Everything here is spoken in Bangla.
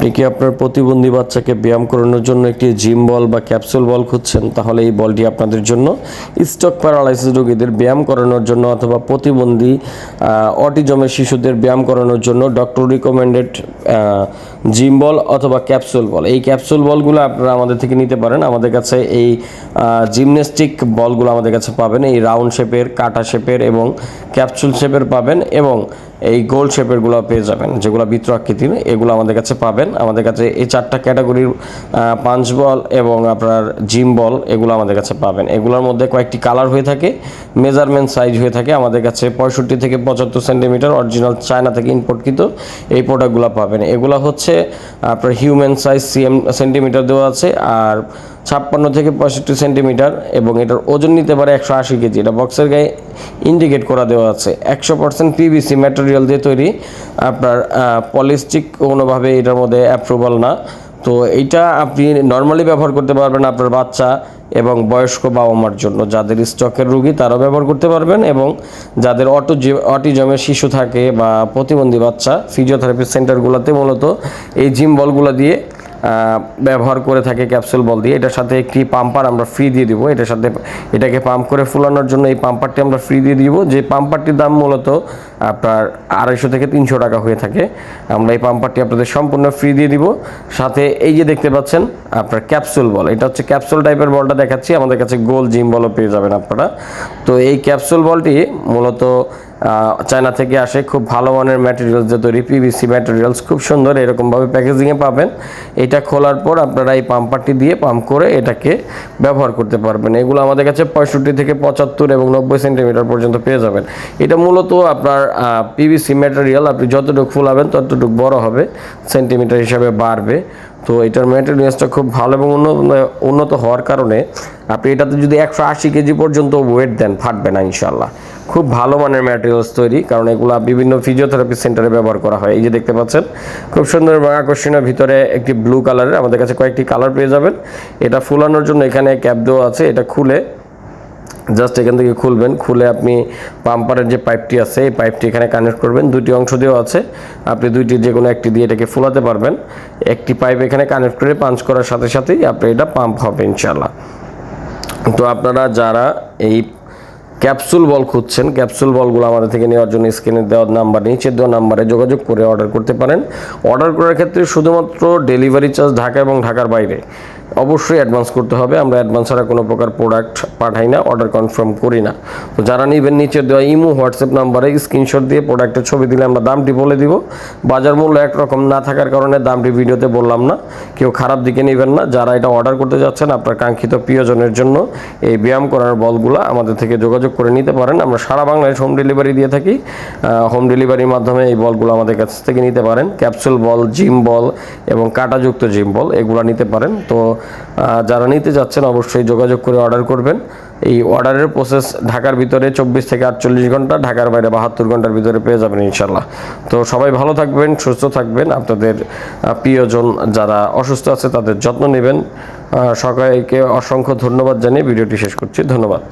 আপনি কি আপনার প্রতিবন্ধী বাচ্চাকে ব্যায়াম করানোর জন্য একটি জিম বল বা ক্যাপসুল বল খুঁজছেন? তাহলে এই বলটি আপনাদের জন্য স্টক প্যারালাইসিস রোগীদের ব্যায়াম করানোর জন্য অথবা প্রতিবন্ধী অটিজমের শিশুদের ব্যায়াম করানোর জন্য ডক্টর রিকমেন্ডেড জিম বল অথবা ক্যাপসুল বল। এই ক্যাপসুল বলগুলো আপনারা আমাদের থেকে নিতে পারেন। আমাদের কাছে এই জিমন্যাস্টিক বলগুলো আমাদের কাছে পাবেন। এই রাউন্ড শেপের, কাটা শেপের এবং ক্যাপসুল শেপের পাবেন এবং এই গোল শেপেরগুলো পেয়ে যাবেন, যেগুলো বৃত্ত আকৃতির এগুলো আমাদের কাছে পাবেন। আমাদের কাছে এই চারটা ক্যাটাগরির পাঞ্চ বল এবং আপনার জিম বল এগুলো আমাদের কাছে পাবেন। এগুলোর মধ্যে কয়েকটি কালার হয়ে থাকে মেজারমেন্ট সাইজ হয়ে থাকে। আমাদের কাছে পঁয়ষট্টি থেকে পঁচাত্তর সেন্টিমিটার অরিজিনাল চায়না থেকে ইম্পোর্টকৃত এই প্রোডাক্টগুলো পাবেন। এগুলো হচ্ছে আপনার হিউম্যান সাইজ সিএম সেন্টিমিটার দেওয়া আছে আর ছাপ্পান্ন থেকে পঁয়ষট্টি সেন্টিমিটার এবং এটার ওজন নিতে পারে একশো আশি কেজি। এটা বক্সের গায়ে ইন্ডিকেট করা দেওয়া আছে। একশো পার্সেন্ট পিভিসি ম্যাটেরিয়াল দিয়ে তৈরি। আপনার পলিস্টিক কোনোভাবে এটার মধ্যে অ্যাপ্রুভাল না। তো এইটা আপনি নর্মালি ব্যবহার করতে পারবেন আপনার বাচ্চা এবং বয়স্ক বাবা মার জন্য। যাদের স্টকের রুগী তারাও ব্যবহার করতে পারবেন এবং যাদের অটো অটিজমের শিশু থাকে বা প্রতিবন্ধী বাচ্চা ফিজিওথেরাপি সেন্টারগুলোতে মূলত এই জিম বলগুলো দিয়ে ব্যবহার করে থাকে ক্যাপসুল বল দিয়ে। এটার সাথে একটি পাম্পার আমরা ফ্রি দিয়ে দিব। এটার সাথে এটাকে পাম্প করে ফুলানোর জন্য এই পাম্পারটি আমরা ফ্রি দিয়ে দিব। যে পাম্পারটির দাম মূলত আপনার আড়াইশো থেকে তিনশো টাকা হয়ে থাকে। আমরা এই পাম্পারটি আপনাদের সম্পূর্ণ ফ্রি দিয়ে দিব। সাথে এই যে দেখতে পাচ্ছেন, আপনার ক্যাপসুল বল। এটা হচ্ছে ক্যাপসুল টাইপের বলটা দেখাচ্ছি। আমাদের কাছে গোল জিম বলও পেয়ে যাবেন আপনারা। তো এই ক্যাপসুল বলটি মূলত চায়না থেকে আসে খুব ভালো মানের ম্যাটেরিয়ালস যে তৈরি পিভিসি ম্যাটেরিয়ালস খুব সুন্দর, এরকমভাবে প্যাকেজিংয়ে পাবেন। এটা খোলার পর আপনারা এই পাম্পারটি দিয়ে পাম্প করে এটাকে ব্যবহার করতে পারবেন। এগুলো আমাদের কাছে পঁয়ষট্টি থেকে পঁচাত্তর এবং নব্বই সেন্টিমিটার পর্যন্ত পেয়ে যাবেন। এটা মূলত আপনার পিভিসি ম্যাটেরিয়াল আপনি যতটুকু ফুলাবেন ততটুকু বড় হবে সেন্টিমিটার হিসাবে বাড়বে। তো এটার ম্যাটেরিয়ালসটা খুব ভালো এবং উন্নত উন্নত হওয়ার কারণে আপনি এটাতে যদি একশো আশি কেজি পর্যন্ত ওয়েট দেন, ফাটবে না ইনশাল্লাহ খুব ভালো মানের ম্যাটেরিয়ালস তৈরি, কারণ এগুলো বিভিন্ন ফিজিওথেরাপি সেন্টারে ব্যবহার করা হয়। এই যে দেখতে পাচ্ছেন, খুব সুন্দর এবং আকর্ষণীয় ভিতরে একটি ব্লু কালারের আমাদের কাছে কয়েকটি কালার পেয়ে যাবেন। এটা ফুলানোর জন্য এখানে ক্যাপ দেওয়া আছে, এটা খুলে জাস্ট এখান থেকে খুলবেন। খুলে আপনি পাম্পারের যে পাইপটি আছে, এই পাইপটি এখানে কানেক্ট করবেন। দুটি অংশ দেওয়া আছে, আপনি দুইটি যে কোনো একটি দিয়ে এটাকে ফুলাতে পারবেন। একটি পাইপ এখানে কানেক্ট করে পাঞ্চ করার সাথে সাথেই আপনি এটা পাম্প হবে ইনশাল্লাহ তো আপনারা যারা এই ক্যাপসুল বল খুঁজছেন। ক্যাপসুল বলগুলো আমাদের থেকে নেওয়ার জন্য স্ক্রিনে দেওয়ার নাম্বার নিচে দেওয়া নাম্বারে যোগাযোগ করে অর্ডার করতে পারেন। অর্ডার করার ক্ষেত্রে শুধুমাত্র ডেলিভারি চার্জ ঢাকা এবং ঢাকার বাইরে। অবশ্যই অ্যাডভান্স করতে হবে। আমরা অ্যাডভান্স ছাড়া কোনো প্রকার প্রোডাক্ট পাঠাই না অর্ডার কনফার্ম করি না। তো যারা নেবেন, নিচে দেওয়া ইমো, হোয়াটসঅ্যাপ নাম্বারে স্ক্রিনশট দিয়ে প্রোডাক্টের ছবি দিলে আমরা দামটি বলে দিব। বাজার মূল্য একরকম না থাকার কারণে দামটি ভিডিওতে বললাম না। কেউ খারাপ দিকে নেবেন না। যারা এটা অর্ডার করতে যাচ্ছেন, আপনার কাঙ্ক্ষিত প্রিয়জনের জন্য এই ব্যায়াম করার বলগুলো আমাদের থেকে যোগাযোগ করে নিতে পারেন। আমরা সারা বাংলাদেশ হোম ডেলিভারি দিয়ে থাকি। হোম ডেলিভারির মাধ্যমে এই বলগুলো আমাদের কাছ থেকে নিতে পারেন। ক্যাপসুল বল জিম বল এবং কাটাযুক্ত জিম বল, এগুলো নিতে পারেন। তো যারা নিতে যাচ্ছেন অবশ্যই যোগাযোগ করে অর্ডার করবেন। এই অর্ডারের প্রসেস ঢাকার ভিতরে চব্বিশ থেকে আটচল্লিশ ঘণ্টা, ঢাকার বাইরে বাহাত্তর ঘণ্টার ভিতরে পেয়ে যাবেন ইনশাল্লাহ তো সবাই ভালো থাকবেন, সুস্থ থাকবেন। আপনাদের প্রিয়জন যারা অসুস্থ আছে তাদের যত্ন নেবেন। সবাইকে অসংখ্য ধন্যবাদ জানিয়ে ভিডিওটি শেষ করছি। ধন্যবাদ।